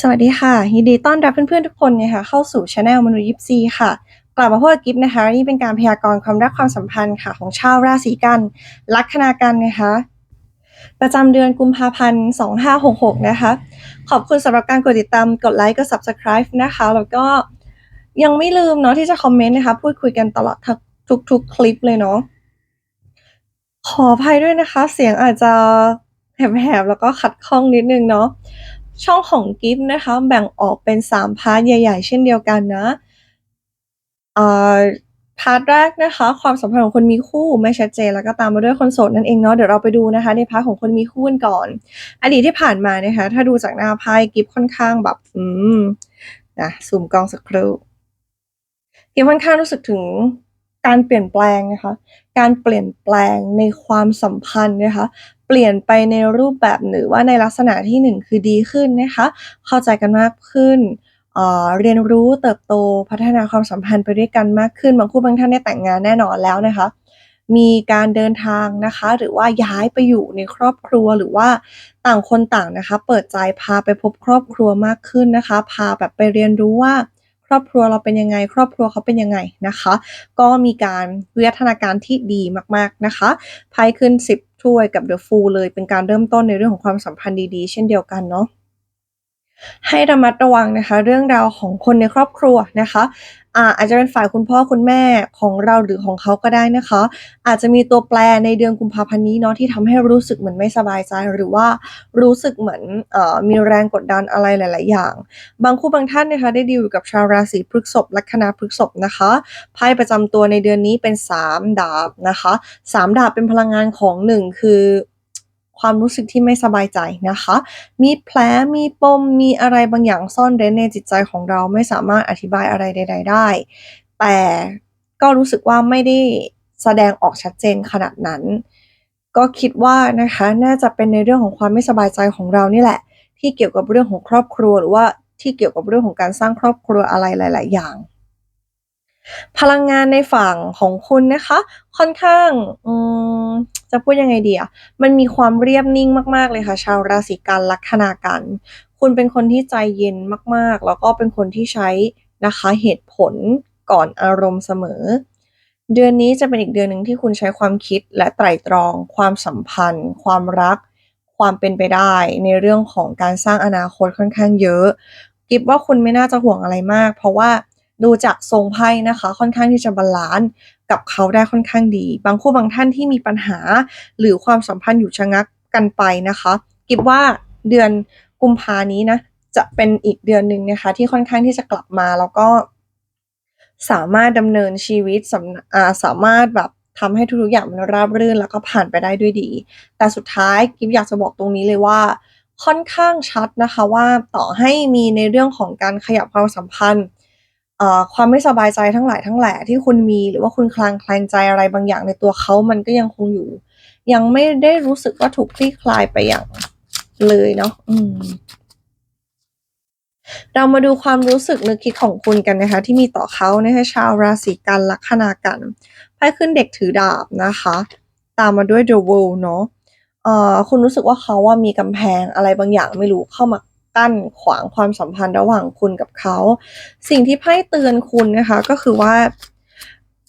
สวัสดีค่ะยินดีต้อนรับเพื่อนๆทุกคนนะคะเข้าสู่ช anel มนุษย์ยิปซีค่ะ กลับมาพบกับกิฟต์นะคะนี่เป็นการพยากรณ์ความรักความสัมพันธ์ค่ะของชาวราศีกัน ลัคนากันนะคะ ประจำเดือนกุมภาพันธ์ 2566 นะคะ ขอบคุณสำหรับการกดติดตามกดไลค์กด subscribe นะคะ แล้วก็ยังไม่ลืมเนาะที่จะคอมเมนต์นะคะ พูดคุยกันตลอดทุกๆคลิปเลยเนาะขออภัยด้วยนะคะ เสียงอาจจะแหบๆแล้วก็ขัดข้องนิดนึงเนาะ ช่องของกิฟต์นะคะ แบ่งออกเป็น 3 พาร์ทใหญ่ ๆ เช่นเดียวกันนะพาร์ทแรกนะคะ ความสัมพันธ์ของคนมีคู่ไม่ชัดเจนแล้วก็ตามมาด้วยคนโสดนั่นเองเนาะเดี๋ยวเราไปดูนะคะ ในพาร์ทของคนมีคู่กันก่อน อดีตที่ผ่านมานะคะ ถ้าดูจากหน้าไพ่กิฟต์ค่อนข้างแบบ อืมนะซูมกล้องสักครู่กิฟต์ค่อนข้างรู้สึกถึงการเปลี่ยนแปลงนะคะ การเปลี่ยนแปลงในความสัมพันธ์นะคะ เปลี่ยนไปในรูปแบบหรือว่าในลักษณะที่หนึ่งคือดีขึ้นนะคะ เข้าใจกันมากขึ้นเเรียนรู้เติบโตพัฒนาความสัมพันธ์ไปด้วยกันมากขึ้นบางคู่บางท่านได้แต่งงานแน่นอนแล้วนะคะ มีการเดินทางนะคะ หรือว่าย้ายไปอยู่ในครอบครัวหรือว่าต่างคนต่างนะคะ เปิดใจพาไปพบครอบครัวมากขึ้นนะคะ พาแบบไปเรียนรู้ว่าครอบครัวเราเป็นยังไง ครอบครัวเขาเป็นยังไงนะคะ ก็มีการวิวัฒนาการที่ดีมากๆนะคะไพ่ขึ้น 10 ถ้วยกับเดอะฟูลเลยเป็นการเริ่มต้นในเรื่องของความสัมพันธ์ดีๆ เช่นเดียวกันเนาะ ให้ระมัดระวังนะคะ เรื่องราวของคนในครอบครัวนะคะอาอาจจะเป็นฝ่ายคุณพ่อคุณแม่ของเราหรือของเขาก็ได้นะคะ อาจจะมีตัวแปรในเดือนกุมภาพันธ์นี้เนาะที่ทำให้รู้สึกเหมือนไม่สบายใจ หรือว่ารู้สึกเหมือนเออมีแรงกดดันอะไรหลาย ๆ อย่าง บางคู่บางท่านนะคะได้ดีลอยู่กับชาวราศีพฤษภลัคนาพฤษภนะคะไพ่ประจำตัวในเดือนนี้เป็น 3 ดาบนะคะ 3 ดาบเป็นพลังงานของ 1 คือ ความรู้สึกที่ไม่สบายใจนะคะ มีแผล มีปม มีอะไรบางอย่างซ่อนเร้นในจิตใจของเราไม่สามารถอธิบายอะไรใด ๆ ได้ แต่ก็รู้สึกว่าไม่ได้แสดงออกชัดเจนขนาดนั้น ก็คิดว่านะคะน่าจะเป็นในเรื่องของความไม่สบายใจของเรานี่แหละ ที่เกี่ยวกับเรื่องของครอบครัวหรือว่าที่เกี่ยวกับเรื่องของการสร้างครอบครัวอะไรหลาย ๆ อย่าง พลังงานในฝั่งของคุณนะคะ ค่อนข้างจะพูดยังไงดีอะมันมีความเรียบนิ่งมากๆเลยค่ะ ชาวราศีกันลัคนากัน คุณเป็นคนที่ใจเย็นมากๆ แล้วก็เป็นคนที่ใช้นะคะเหตุผลก่อนอารมณ์เสมอ เดือนนี้จะเป็นอีกเดือนหนึ่งที่คุณใช้ความคิดและไตร่ตรอง ความสัมพันธ์ ความรัก ความเป็นไปได้ ในเรื่องของการสร้างอนาคตค่อนข้างเยอะกิฟว่าคุณไม่น่าจะห่วงอะไรมาก เพราะว่า ดูจากทรงไพ่นะคะ ค่อนข้างที่จะบาลานซ์กับเขาได้ค่อนข้างดี บางคู่บางท่านที่มีปัญหา หรือความสัมพันธ์อยู่ชะงักกันไปนะคะกิฟว่าเดือนกุมภานี้นะจะเป็นอีกเดือนหนึ่งนะคะ ที่ค่อนข้างที่จะกลับมาแล้วก็ สามารถดำเนินชีวิตสำอ่าสามารถแบบทำให้ทุกๆอย่างมันราบรื่นแล้วก็ผ่านไปได้ด้วยดี แต่สุดท้ายกิฟอยากจะบอกตรงนี้เลยว่า ค่อนข้างชัดนะคะว่าต่อให้มีในเรื่องของการขยับความสัมพันธ์ เอ่อความไม่สบายใจทั้งหลายทั้งแหล่ที่คุณมี หรือว่าคุณคลางแคลงใจอะไรบางอย่างในตัวเขามันก็ยังคงอยู่ ยังไม่ได้รู้สึกว่าถูกคลี่คลายไปอย่างเลยเนาะอืม เรามาดูความรู้สึกนึกคิดของคุณกันนะคะ ที่มีต่อเขานะคะชาวราศีกันลัคนากันไพ่ขึ้นเด็กถือดาบนะคะ ตามมาด้วย The World เนาะเอ่อคุณรู้สึกว่าเขาว่ามีกำแพงอะไรบางอย่างไม่รู้เข้ามา กั้นขวางความสัมพันธ์ระหว่างคุณกับเขา สิ่งที่ไพ่เตือนคุณนะคะก็คือว่า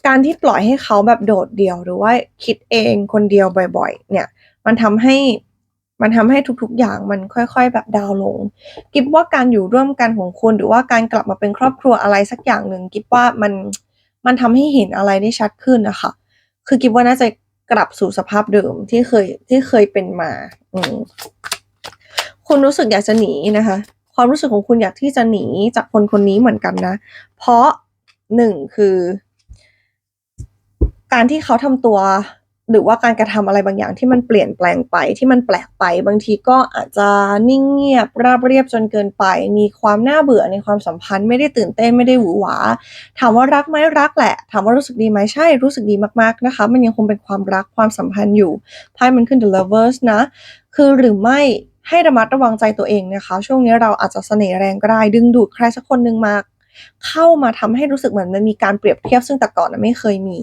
การที่ปล่อยให้เขาแบบโดดเดี่ยว หรือว่าคิดเองคนเดียวบ่อย ๆ เนี่ย มันทำให้มันทำให้ทุกๆ อย่างมันค่อย ๆ แบบดาวลง กิฟว่าการอยู่ร่วมกันของคุณ หรือว่าการกลับมาเป็นครอบครัวอะไรสักอย่างหนึ่งกิฟว่ามันมันทำให้เห็นอะไรได้ชัดขึ้นนะคะ คือกิฟว่าน่าจะกลับสู่สภาพเดิมที่เคยที่เคยเป็นมา อืม คุณรู้สึกอยากจะหนีนะคะ ความรู้สึกของคุณอยากที่จะหนีจากคนคนนี้เหมือนกันนะ เพราะหนึ่งคือ การที่เขาทำตัว หรือว่าการกระทำอะไรบางอย่างที่มันเปลี่ยนแปลงไปที่มันแปลกไป บางทีก็อาจจะนิ่งเงียบราบเรียบจนเกินไป มีความน่าเบื่อในความสัมพันธ์ไม่ได้ตื่นเต้นไม่ได้หวือหวา ถามว่ารักไหมรักแหละ ถามว่ารู้สึกดีไหมใช่รู้สึกดีมากๆนะคะ มันยังคงเป็นความรักความสัมพันธ์อยู่ไพ่มันขึ้น the lovers นะ คือหรือไม่ ให้ระมัดระวังใจตัวเองนะคะ ช่วงนี้เราอาจจะเสน่ห์แรงก็ได้ดึงดูดใครสักคนหนึ่งมา เข้ามาทำให้รู้สึกเหมือนมันมีการเปรียบเทียบซึ่งแต่ก่อนนะไม่เคยมี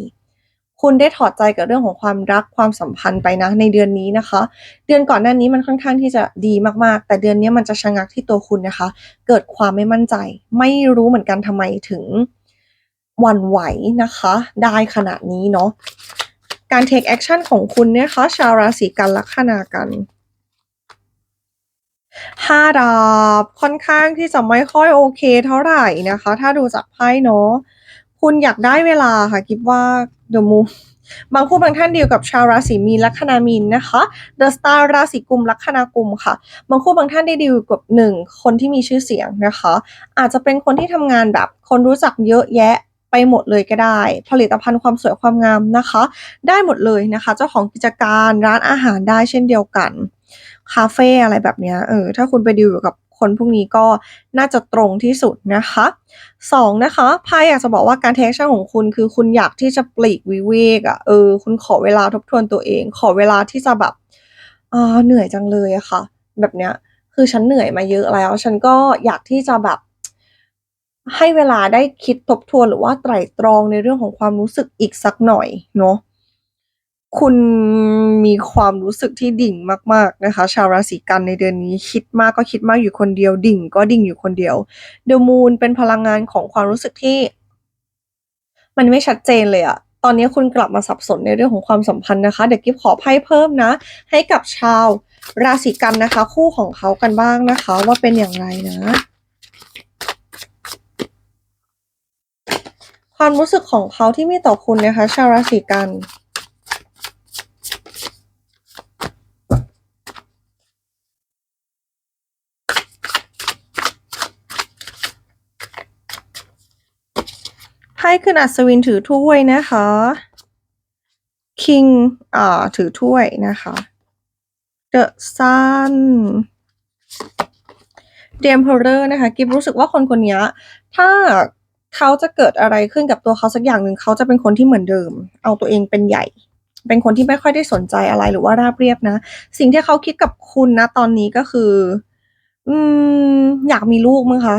คุณได้ถอดใจกับเรื่องของความรักความสัมพันธ์ไปนะ ในเดือนนี้นะคะ เดือนก่อนหน้านี้มันค่อนข้างที่จะดีมากๆ แต่เดือนนี้มันจะชะงักที่ตัวคุณนะคะ เกิดความไม่มั่นใจ ไม่รู้เหมือนกันทำไมถึงหวั่นไหวนะคะ ได้ขนาดนี้เนาะการ take action ของคุณเนี่ยคะชาวราศีกันลัคนากัน ห้าดาบ ค่อนข้างที่จะไม่ค่อยโอเคเท่าไหร่นะคะ ถ้าดูจากไพ่เนาะคุณอยากได้เวลาค่ะคิดว่า The Moon บางคู่บางท่านเดียวกับชาวราศีมีนลัคนามีนนะคะ The Star ราศีกุมลัคนากุมค่ะ บางคู่บางท่านได้ดีลกับหนึ่งคนที่มีชื่อเสียงนะคะ อาจจะเป็นคนที่ทำงานแบบคนรู้จักเยอะแยะไปหมดเลยก็ได้ ผลิตภัณฑ์ความสวยความงามนะคะ ได้หมดเลยนะคะ เจ้าของกิจการร้านอาหารได้เช่นเดียวกัน คาเฟ่อะไรแบบนี้เออถ้าคุณไปดีลกับคนพวกนี้ก็น่าจะตรงที่สุดนะคะสองนะคะไพ่อยากจะบอกว่าการเทคชั่นของคุณคือคุณอยากที่จะปลีกวิเวกอะ่ะเออ คุณขอเวลาทบทวนตัวเอง ขอเวลาที่จะแบบอ่าเหนื่อยจังเลยอะค่ะ แบบเนี้ยคือฉันเหนื่อยมาเยอะแล้ว ฉันก็อยากที่จะแบบให้เวลาได้คิดทบทวนหรือว่าไตร่ตรองในเรื่องของความรู้สึกอีกสักหน่อยเนาะ คุณมีความรู้สึกที่ดิ่งมาก ๆ นะคะ ชาวราศีกันในเดือนนี้คิดมากก็คิดมากอยู่คนเดียว ดิ่งก็ดิ่งอยู่คนเดียว The Moon เป็นพลังงานของความรู้สึกที่ มันไม่ชัดเจนเลยอะตอนนี้คุณกลับมาสับสนในเรื่องของความสัมพันธ์นะคะ เดี๋ยวกิฟขอไพ่เพิ่มนะ ให้กับชาวราศีกันนะคะ คู่ของเขากันบ้างนะคะ ว่าเป็นอย่างไรนะ ความรู้สึกของเขาที่มีต่อคุณนะคะ ชาวราศีกัน พ่ขึ้นอัศวินถือถ้วยนะคะ King อ่าถือถ้วยนะคะ The Sun The Emperor นะคะ กิฟรู้สึกว่าคนคนนี้ถ้าเขาจะเกิดอะไรขึ้นกับตัวเขาสักอย่างหนึ่งเขาจะเป็นคนที่เหมือนเดิม เอาตัวเองเป็นใหญ่ เป็นคนที่ไม่ค่อยได้สนใจอะไรหรือว่าราบเรียบนะ สิ่งที่เขาคิดกับคุณนะตอนนี้ก็คือ อืม อยากมีลูกมั้งคะ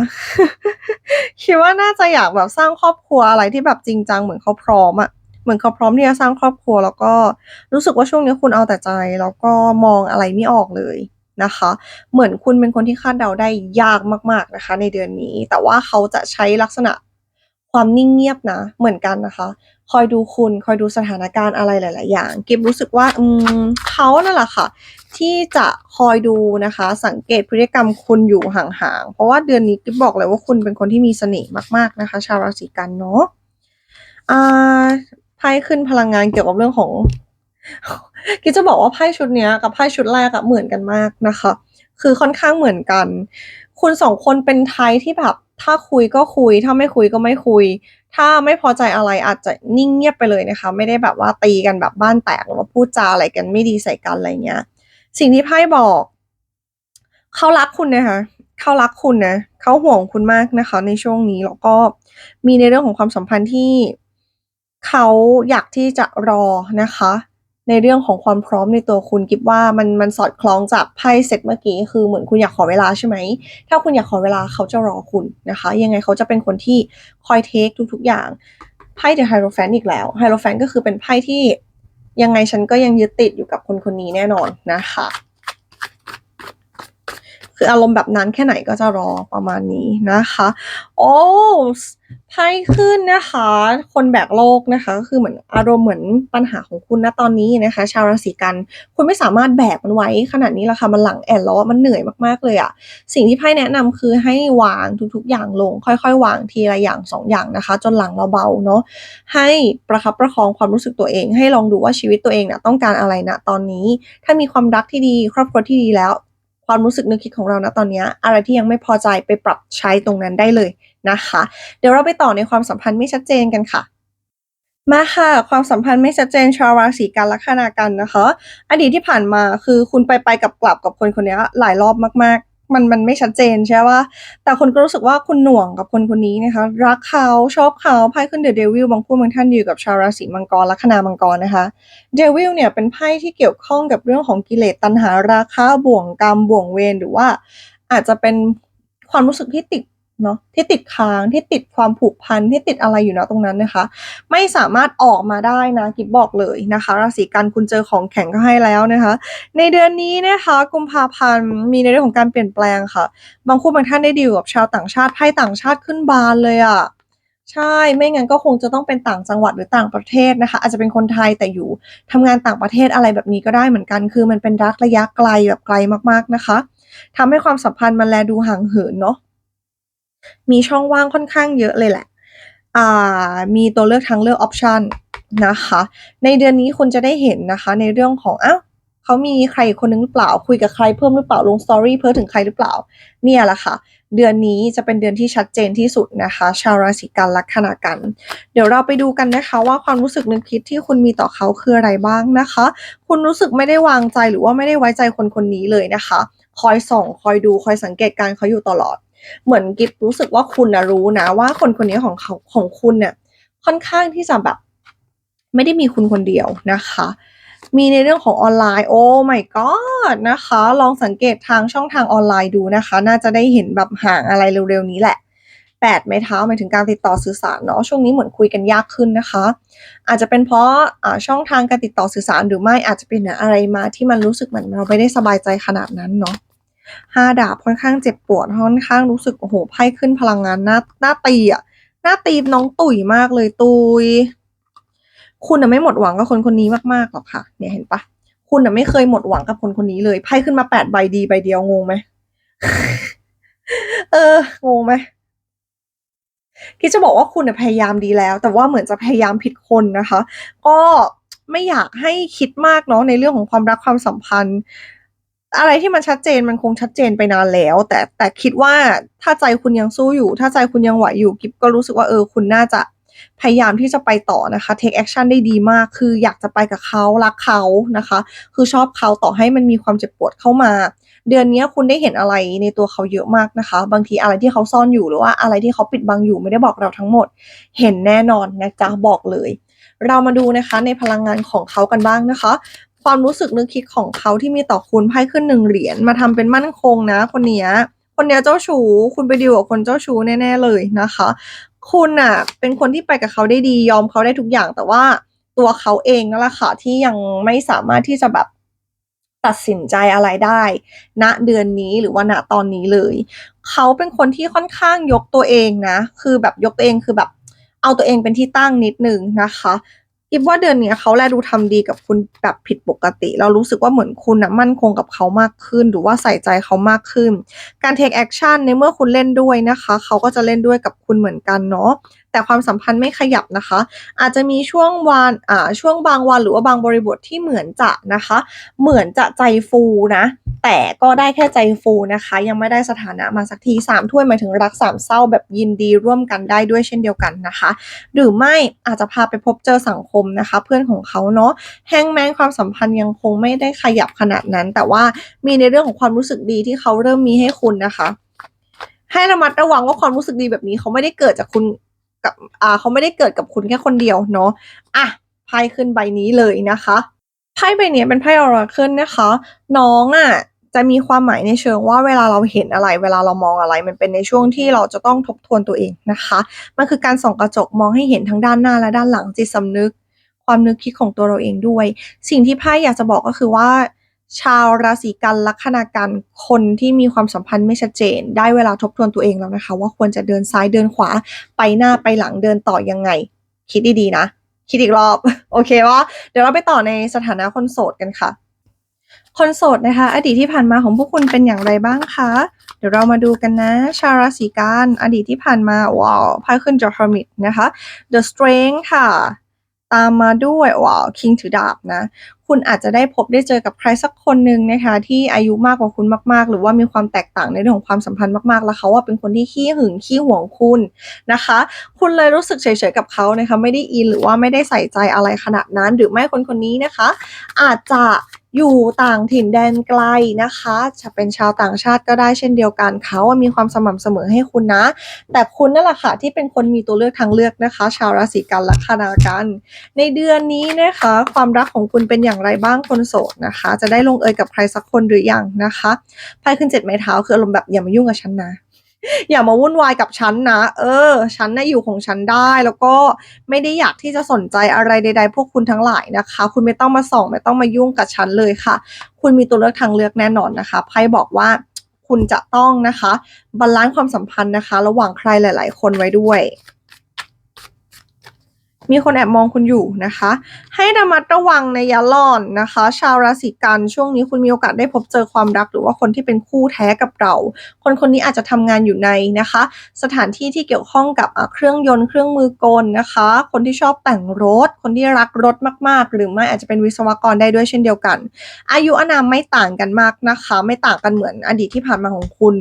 คิดว่าน่าจะอยากแบบสร้างครอบครัวอะไรที่แบบจริงจังเหมือนเขาพร้อมอะเหมือนเขาพร้อมที่จะสร้างครอบครัว แล้วก็รู้สึกว่าช่วงนี้คุณเอาแต่ใจ แล้วก็มองอะไรไม่ออกเลยนะคะ เหมือนคุณเป็นคนที่คาดเดาได้ยากมาก ๆนะคะ ในเดือนนี้ แต่ว่าเขาจะใช้ลักษณะความนิ่งเงียบนะ เหมือนกันนะคะ คอยดูคุณ คอยดูสถานการณ์อะไรหลาย ๆ อย่าง กิฟรู้สึกว่าอืมเขานั่นแหละค่ะ ที่จะคอยดูนะคะ สังเกตพฤติกรรมคุณอยู่ห่าง ๆ เพราะว่าเดือนนี้กิฟบอกเลยว่าคุณเป็นคนที่มีเสน่ห์มาก ๆ นะคะ ชาวราศีกันเนาะอ่าไพ่ขึ้นพลังงานเกี่ยวกับเรื่องของกิฟจะบอกว่าไพ่ชุดนี้กับไพ่ชุดแรกอะเหมือนกันมากนะคะ คือค่อนข้างเหมือนกัน คุณสองคนเป็นไทยที่แบบ ถ้าคุยก็คุย ถ้าไม่คุยก็ไม่คุย ถ้าไม่พอใจอะไรอาจจะนิ่งเงียบไปเลยนะคะ ไม่ได้แบบว่าตีกันแบบบ้านแตกหรือว่าพูดจาอะไรกันไม่ดีใส่กันอะไรเงี้ย สิ่งที่ไพ่บอก เขารักคุณนะคะเขารักคุณนะเขาห่วงคุณมากนะคะ ในช่วงนี้แล้วก็มีในเรื่องของความสัมพันธ์ที่เขาอยากที่จะรอนะคะ ในเรื่องของความพร้อมในตัวคุณกิฟว่ามันมันสอดคล้องจากไพ่เซตเมื่อกี้คือเหมือนคุณอยากขอเวลาใช่ไหม ถ้าคุณอยากขอเวลาเขาจะรอคุณนะคะ ยังไงเขาจะเป็นคนที่คอยเทคทุก ๆ อย่างไพ่เดอะไฮโรแฟนอีกแล้วไฮโรแฟนก็คือเป็นไพ่ที่ยังไงฉันก็ยังยึดติดอยู่กับคนคนนี้แน่นอนนะคะคืออารมณ์แบบนั้นแค่ไหนก็จะรอประมาณนี้นะคะ โอ้ ไพ่ขึ้นนะคะ คนแบกโลกนะคะก็คือเหมือนอารมณ์เหมือนปัญหาของคุณณตอนนี้นะคะ ชาวราศีกัน คุณไม่สามารถแบกมันไว้ขนาดนี้ละค่ะมันหลังแอนแล้วมันเหนื่อยมากๆเลยอะสิ่งที่ไพ่แนะนำคือให้วางทุกๆ อย่างลง ค่อยๆ วางทีละอย่างสองอย่างนะคะ จนหลังเราเบาเนาะให้ประคับประคองความรู้สึกตัวเอง ให้ลองดูว่าชีวิตตัวเองเนี่ยต้องการอะไรณตอนนี้ ถ้ามีความรักที่ดีครอบครัวที่ดีแล้วความรู้สึกนึกคิดของเราณตอนนี้ อะไรที่ยังไม่พอใจไปปรับใช้ตรงนั้นได้เลย นะคะ เดี๋ยวเราไปต่อในความสัมพันธ์ไม่ชัดเจนกันค่ะมาค่ะ ความสัมพันธ์ไม่ชัดเจนชาวราศีกันลัคนากันนะคะ อดีตที่ผ่านมาคือคุณไปไปกับกลับกับคนคนนี้หลายรอบมากๆ มันมันไม่ชัดเจนใช่ป่ะแต่คนก็รู้สึกว่าคุณหน่วงกับคนคนนี้นะคะ รักเขาชอบเขาไพ่ขึ้นเดอะเดวิลบางคู่บางท่านอยู่กับชาวราศีมังกรลัคนามังกรนะคะเดวิลเนี่ยเป็นไพ่ที่เกี่ยวข้องกับเรื่องของกิเลสตัณหาราคะบ่วงกรรมบ่วงเวรหรือว่า อาจจะเป็นความรู้สึกที่ติด เนาะที่ติดค้างที่ติดความผูกพันที่ติดอะไรอยู่นะตรงนั้นนะคะ ไม่สามารถออกมาได้นะกิบบอกเลยนะคะ ราศีกันคุณเจอของแข็งก็ให้แล้วนะคะ ในเดือนนี้นะคะกุมภาพันธ์มีในเรื่องของการเปลี่ยนแปลงค่ะ บางคู่บางท่านได้ดีลกับชาวต่างชาติไพ่ต่างชาติขึ้นบานเลยอะ่ะใช่ไม่งั้นก็คงจะต้องเป็นต่างจังหวัดหรือต่างประเทศนะคะ อาจจะเป็นคนไทยแต่อยู่ทำงานต่างประเทศอะไรแบบนี้ก็ได้เหมือนกัน คือมันเป็นรักระยะไกลแบบไกลมากๆนะคะทำให้ความสัมพันธ์มันแลดูห่างเหินเนาะ มีช่องว่างค่อนข้างเยอะเลยแหละอ่ามีตัวเลือกทางเลือกออปชันนะคะ ในเดือนนี้คุณจะได้เห็นนะคะ ในเรื่องของอ้าวเขามีใครคนนึงหรือเปล่า คุยกับใครเพิ่มหรือเปล่าลงสตอรี่เพิ่มถึงใครหรือเปล่า เนี่ยแหละค่ะ เดือนนี้จะเป็นเดือนที่ชัดเจนที่สุดนะคะ ชาวราศีกันลัคนากัน เดี๋ยวเราไปดูกันนะคะ ว่าความรู้สึกนึกคิดที่คุณมีต่อเขาคืออะไรบ้างนะคะ คุณรู้สึกไม่ได้วางใจหรือว่าไม่ได้ไว้ใจคนคนนี้เลยนะคะ คอยส่อง คอยดูคอยสังเกตการณ์เขาอยู่ตลอด เหมือนกิฟรู้สึกว่าคุณนะรู้นะ ว่าคนคนนี้ของเขาของคุณเนี่ยค่อนข้างที่จะแบบ ไม่ได้มีคุณคนเดียวนะคะ มีในเรื่องของออนไลน์โอ้ my god นะคะ ลองสังเกตทางช่องทางออนไลน์ดูนะคะ น่าจะได้เห็นแบบห่างอะไรเร็วๆนี้แหละแปดไม้เท้าหมายถึงการติดต่อสื่อสารเนาะช่วงนี้เหมือนคุยกันยากขึ้นนะคะ อาจจะเป็นเพราะอ่าช่องทางการติดต่อสื่อสารหรือไม่อาจจะเป็นอะไรมาที่มันรู้สึกเหมือนเราไม่ได้สบายใจขนาดนั้นเนาะ ห้าดาบค่อนข้างเจ็บปวดค่อนข้างรู้สึกโอ้โหไพ่ขึ้นพลังงานหน้าหน้าตีอะหน้าตีน้องตุ๋ยมากเลยตุย คุณน่ะไม่หมดหวังกับคนคนนี้มากๆหรอกค่ะ เนี่ยเห็นปะคุณน่ะไม่เคยหมดหวังกับคนคนนี้เลยไพ่ขึ้นมาแปดใบดีใบเดียวงงไหมเอองงไหมคิดจะบอกว่าคุณพยายามดีแล้ว แต่ว่าเหมือนจะพยายามผิดคนนะคะ ก็ไม่อยากให้คิดมากเนาะในเรื่องของความรักความสัมพันธ์ อะไรที่มันชัดเจนมันคงชัดเจนไปนานแล้ว แต่แต่คิดว่าถ้าใจคุณยังสู้อยู่ ถ้าใจคุณยังไหวอยู่กิฟก็รู้สึกว่าเออคุณน่าจะพยายามที่จะไปต่อนะคะ take action ได้ดีมาก คืออยากจะไปกับเขารักเขานะคะ คือชอบเขาต่อให้มันมีความเจ็บปวดเข้ามา เดือนนี้คุณได้เห็นอะไรในตัวเขาเยอะมากนะคะ บางทีอะไรที่เขาซ่อนอยู่หรือว่าอะไรที่เขาปิดบังอยู่ไม่ได้บอกเราทั้งหมด เห็นแน่นอนนะจ๊ะบอกเลย เรามาดูนะคะในพลังงานของเขากันบ้างนะคะ ความรู้สึกนึกคิดของเขาที่มีต่อคุณไพ่ขึ้นหนึ่งเหรียญมาทำเป็นมั่นคงนะ คนเนี้ยคนเนี้ยเจ้าชู้คุณไปดีลกับคนเจ้าชู้แน่ๆเลยนะคะ คุณอะเป็นคนที่ไปกับเขาได้ดียอมเขาได้ทุกอย่าง แต่ว่าตัวเขาเองนั่นแหละค่ะที่ยังไม่สามารถที่จะแบบตัดสินใจอะไรได้ณเดือนนี้หรือว่าณตอนนี้เลย เขาเป็นคนที่ค่อนข้างยกตัวเองนะ คือแบบยกตัวเองคือแบบเอาตัวเองเป็นที่ตั้งนิดนึงนะคะ อีฟว่าเดือนนี้เขาแลดูทำดีกับคุณแบบผิดปกติ เรารู้สึกว่าเหมือนคุณนะมั่นคงกับเขามากขึ้น หรือว่าใส่ใจเขามากขึ้น การเทคแอคชั่นในเมื่อคุณเล่นด้วยนะคะ เขาก็จะเล่นด้วยกับคุณเหมือนกันเนาะ แต่ความสัมพันธ์ไม่ขยับนะคะ อาจจะมีช่วงวันอ่าช่วงบางวันหรือว่าบางบริบทที่เหมือนจะนะคะ เหมือนจะใจฟูนะ แต่ก็ได้แค่ใจฟูนะคะ ยังไม่ได้สถานะมาสักทีสามถ้วยหมายถึงรักสามเศร้าแบบยินดีร่วมกันได้ด้วยเช่นเดียวกันนะคะ หรือไม่อาจจะพาไปพบเจอสังคมนะคะ เพื่อนของเขาเนาะแฮงแมนความสัมพันธ์ยังคงไม่ได้ขยับขนาดนั้น แต่ว่ามีในเรื่องของความรู้สึกดีที่เขาเริ่มมีให้คุณนะคะ ให้ระมัดระวังว่าความรู้สึกดีแบบนี้เขาไม่ได้เกิดจากคุณ กับอ่าเขาไม่ได้เกิดกับคุณแค่คนเดียวเนาะอะไพ่ขึ้นใบนี้เลยนะคะไพ่ใบนี้เป็นไพ่ออราเคิลนะคะ น้องอะจะมีความหมายในเชิงว่าเวลาเราเห็นอะไร เวลาเรามองอะไร มันเป็นในช่วงที่เราจะต้องทบทวนตัวเองนะคะ มันคือการส่องกระจกมองให้เห็นทั้งด้านหน้าและด้านหลังจิตสำนึก ความนึกคิดของตัวเราเองด้วย สิ่งที่ไพ่อยากจะบอกก็คือว่า ชาวราศีกันลัคนากันคนที่มีความสัมพันธ์ไม่ชัดเจน ได้เวลาทบทวนตัวเองแล้วนะคะ ว่าควรจะเดินซ้ายเดินขวาไปหน้าไปหลังเดินต่อยังไง คิดดีๆนะ คิดอีกรอบ โอเคว่าเดี๋ยวเราไปต่อในสถานะคนโสดกันค่ะ คนโสดนะคะ อดีตที่ผ่านมาของพวกคุณเป็นอย่างไรบ้างคะเดี๋ยวเรามาดูกันนะ ชาวราศีกันอดีตที่ผ่านมาว้าวไพ่ขึ้น The Hermit นะคะ The Strength ค่ะ ตามมาด้วยว้าวคิงถือดาบนะ คุณอาจจะได้พบได้เจอกับใครสักคนหนึ่งนะคะ ที่อายุมากกว่าคุณมากๆ หรือว่ามีความแตกต่างในเรื่องของความสัมพันธ์มากๆ แล้วเขาว่าเป็นคนที่ขี้หึงขี้หวงคุณนะคะ คุณเลยรู้สึกเฉยๆกับเขานะคะ ไม่ได้อินหรือว่าไม่ได้ใส่ใจอะไรขนาดนั้น หรือไม่คนคนนี้นะคะ อาจจะ อยู่ต่างถิ่นแดนไกลนะคะ จะเป็นชาวต่างชาติก็ได้เช่นเดียวกันเขามีความสม่ำเสมอให้คุณนะ แต่คุณนั่นแหละค่ะที่เป็นคนมีตัวเลือกทางเลือกนะคะ ชาวราศีกันและคนากัน ในเดือนนี้นะคะ ความรักของคุณเป็นอย่างไรบ้างคนโสดนะคะ จะได้ลงเอยกับใครสักคนหรือยังนะคะไพ่ขึ้นเจ็ดไม้เท้าคืออารมณ์แบบอย่ามายุ่งกับฉันนะ อย่ามาวุ่นวายกับฉันนะ เออ ฉันน่ะอยู่ของฉันได้ แล้วก็ไม่ได้อยากที่จะสนใจอะไรใด ๆ พวกคุณทั้งหลายนะคะ คุณไม่ต้องมาส่อง ไม่ต้องมายุ่งกับฉันเลยค่ะ คุณมีตัวเลือกทางเลือกแน่นอนนะคะไพ่บอกว่าคุณจะต้องนะคะบาลานซ์ความสัมพันธ์นะคะ ระหว่างใครหลาย ๆ คนไว้ด้วย มีคนแอบมองคุณอยู่นะคะ ให้ระมัดระวังในยาล่อนนะคะ ชาวราศีกันช่วงนี้คุณมีโอกาสได้พบเจอความรักหรือว่าคนที่เป็นคู่แท้กับเรา คนคนนี้อาจจะทำงานอยู่ในนะคะ สถานที่ที่เกี่ยวข้องกับเครื่องยนต์เครื่องมือกลนะคะ คนที่ชอบแต่งรถ คนที่รักรถมากๆ หรือไม่อาจจะเป็นวิศวกรได้ด้วยเช่นเดียวกัน อายุอานามไม่ต่างกันมากนะคะ ไม่ต่างกันเหมือนอดีตที่ผ่านมาของคุณ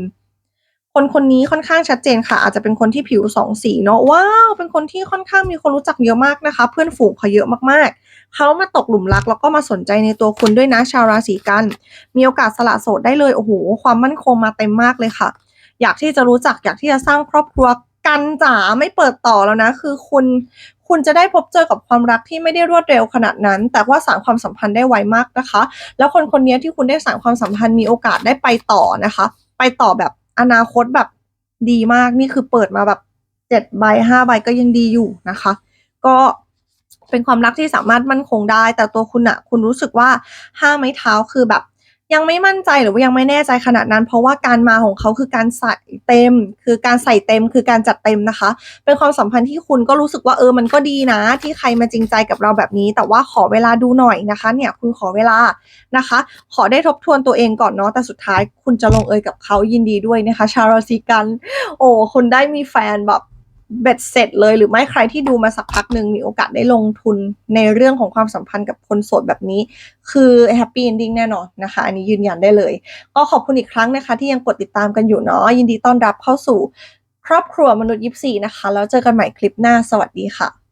คนคนนี้ค่อนข้างชัดเจนค่ะ อาจจะเป็นคนที่ผิวสองสีเนาะว้าวเป็นคนที่ค่อนข้างมีคนรู้จักเยอะมากนะคะ เพื่อนฝูงเขาเยอะมากๆ เขามาตกหลุมรักแล้วก็มาสนใจในตัวคุณด้วยนะชาวราศีกัน มีโอกาสสละโสดได้เลยโอ้โหความมั่นคงมาเต็มมากเลยค่ะ อยากที่จะรู้จักอยากที่จะสร้างครอบครัวกันจ๋าไม่เปิดต่อแล้วนะ คือคุณคุณจะได้พบเจอกับความรักที่ไม่ได้รวดเร็วขนาดนั้น แต่ว่าสานความสัมพันธ์ได้ไวมากนะคะ แล้วคนคนนี้ที่คุณได้สานความสัมพันธ์มีโอกาสได้ไปต่อนะคะ ไปต่อแบบ อนาคตแบบดีมากนี่คือเปิดมาแบบเจ็ดใบห้าใบก็ยังดีอยู่นะคะ ก็เป็นความรักที่สามารถมั่นคงได้ แต่ตัวคุณอะคุณรู้สึกว่าห้าไม้เท้าคือแบบ ยังไม่มั่นใจหรือว่ายังไม่แน่ใจขนาดนั้น เพราะว่าการมาของเขาคือการใส่เต็ม คือการใส่เต็มคือการจัดเต็มนะคะ เป็นความสัมพันธ์ที่คุณก็รู้สึกว่าเออมันก็ดีนะ ที่ใครมาจริงใจกับเราแบบนี้ แต่ว่าขอเวลาดูหน่อยนะคะ เนี่ยคุณขอเวลานะคะ ขอได้ทบทวนตัวเองก่อนเนาะแต่สุดท้ายคุณจะลงเอยกับเขายินดีด้วยนะคะ ชาวราศีกัน โอ้คุณได้มีแฟนแบบ เบ็ดเสร็จเลยหรือไม่ใครที่ดูมาสักพักหนึ่งมีโอกาสได้ลงทุนในเรื่องของความสัมพันธ์กับคนโสดแบบนี้ คือแฮปปี้เอนดิ้งแน่นอนนะคะ อันนี้ยืนยันได้เลย ก็ขอบคุณอีกครั้งนะคะ ที่ยังกดติดตามกันอยู่เนาะยินดีต้อนรับเข้าสู่ ครอบครัวมนุษย์ยิปซีนะคะ แล้วเจอกันใหม่คลิปหน้าสวัสดีค่ะ